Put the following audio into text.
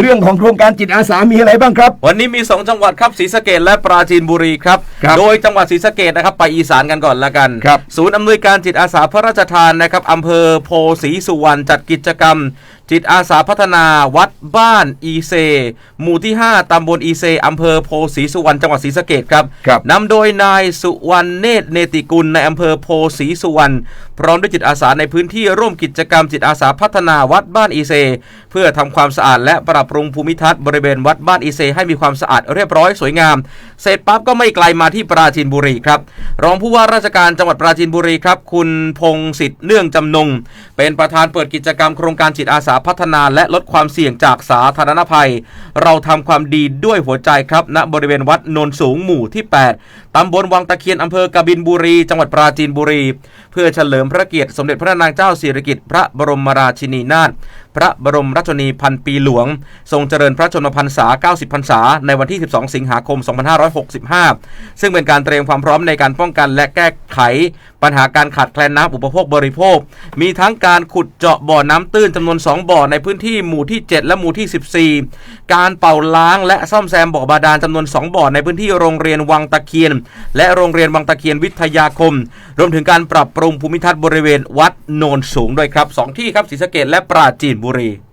เรื่องของโครงการจิตอาสามีอะไรบ้างครับ วันนี้มี 2 จังหวัดครับศรีสะเกดและปราจีนบุรีครับ ครับโดยจังหวัดศรีสะเกดนะครับไปอีสานกันก่อนละกัน ครับศูนย์อำนวยการจิตอาสาพระราชทานนะครับอำเภอโพศรีสุวรรณจัดกิจกรรม จิตอาสาพัฒนาวัดบ้านอีเซ หมู่ที่ 5 ตำบลอีเซ อำเภอโพศรีสุวรรณจังหวัดศรีสะเกดครับครับ นำโดยนายสุวรรณเนตรเนติกุลในอำเภอโพศรีสุวรรณพร้อมด้วยจิตอาสาในพื้นที่ร่วมกิจกรรมจิตอาสาพัฒนาวัดบ้านอีเซ เพื่อทำความสะอาดและปรับปรุงภูมิทัศน์บริเวณวัดบ้านอีเซ ให้มีความสะอาดเรียบร้อยสวยงาม เสร็จปั๊บก็ไม่ไกลมาที่ปราจีนบุรีครับ รองผู้ว่าราชการจังหวัดปราจีนบุรีครับ คุณพงศิษฐ์เนื่องจำนง เป็นประธานเปิดกิจกรรมโครงการจิตอาสาพัฒนา และลดความเสี่ยงจากสาธารณภัย เราทำความดีด้วยหัวใจครับณบริเวณวัดโนนสูงหมู่ที่ 8ตำบลวังตะเคียนอำเภอกบินบุรี จังหวัดปราจีนบุรี เพื่อเฉลิมพระเกียรติสมเด็จพระนางเจ้าสิริกิติ์พระบรมราชินีนาถพระบรมราชชนีพันปีหลวง ทรงเจริญพระชนมพรรษา 90 พรรษา ในวันที่ 12 สิงหาคม 2565 ซึ่งเป็นการเตรียมความพร้อมในการป้องกันและแก้ไข ปัญหาการขาดแคลนน้ำอุปโภคบริโภค มีทั้งการขุดเจาะบ่อน้ำตื้นจำนวน 2 บ่อในพื้นที่หมู่ที่ 7 และหมู่ที่ 14 การเป่าล้างและซ่อมแซมบ่อบาดาลจำนวน 2 บ่อในพื้นที่โรงเรียนวังตะเคียน และโรงเรียนวังตะเคียนวิทยาคม รวมถึงการปรับปรุงภูมิทัศน์บริเวณวัดโนนสูงด้วยครับสองที่ครับศรีสะเกดและปราจีนบุรี